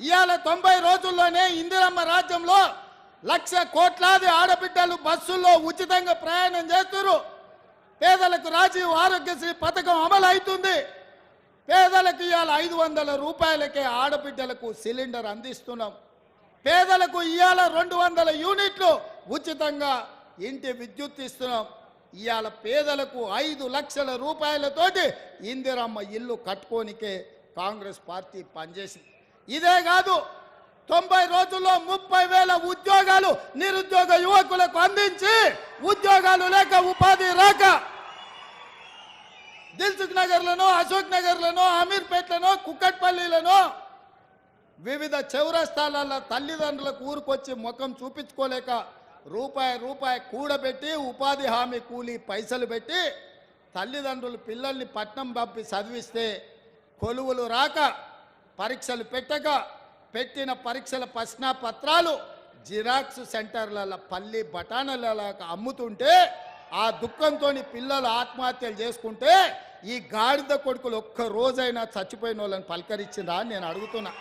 ఇవాళ తొంభై రోజుల్లోనే ఇందిరమ్మ రాజ్యంలో లక్ష కోట్లాది ఆడబిడ్డలు బస్సుల్లో ఉచితంగా ప్రయాణం చేస్తున్నారు. పేదలకు రాజీవ్ ఆరోగ్యశ్రీ పథకం అమలు అవుతుంది. పేదలకు ఇవాళ ఐదు వందల రూపాయలకే ఆడబిడ్డలకు సిలిండర్ అందిస్తున్నాం. పేదలకు ఇవాళ రెండు వందల యూనిట్లు ఉచితంగా ఇంటి విద్యుత్ ఇస్తున్నాం. ఇవాళ పేదలకు ఐదు లక్షల రూపాయలతోటి ఇందిరమ్మ ఇల్లు కట్టుకోనికే కాంగ్రెస్ పార్టీ పనిచేసింది. ఇదే కాదు తొంభై రోజుల్లో ముప్పై వేల ఉద్యోగాలు నిరుద్యోగ యువకులకు అందించి ఉద్యోగాలు లేక ఉపాధి రాక దిల్సుఖ్ నగర్లను అశోక్ నగర్లను అమీర్పేట్లను కుక్కట్పల్లిలను వివిధ చౌరస్థానాల తల్లిదండ్రులకు ఊరుకొచ్చి ముఖం చూపించుకోలేక రూపాయి రూపాయి కూడబెట్టి ఉపాధి హామీ కూలి పైసలు పెట్టి తల్లిదండ్రులు పిల్లల్ని పట్నం పంపి చదివిస్తే కొలువులు రాక పరీక్షలు పెట్టక పెట్టిన పరీక్షల ప్రశ్న పత్రాలు జిరాక్స్ సెంటర్లలో పల్లి బఠానీలలో అమ్ముతుంటే ఆ దుఃఖంతో పిల్లలు ఆత్మహత్యలు చేసుకుంటే ఈ గాడిద కొడుకులు ఒక్క రోజైనా చచ్చిపోయిన వాళ్ళని పలకరించిందా అని నేను అడుగుతున్నా.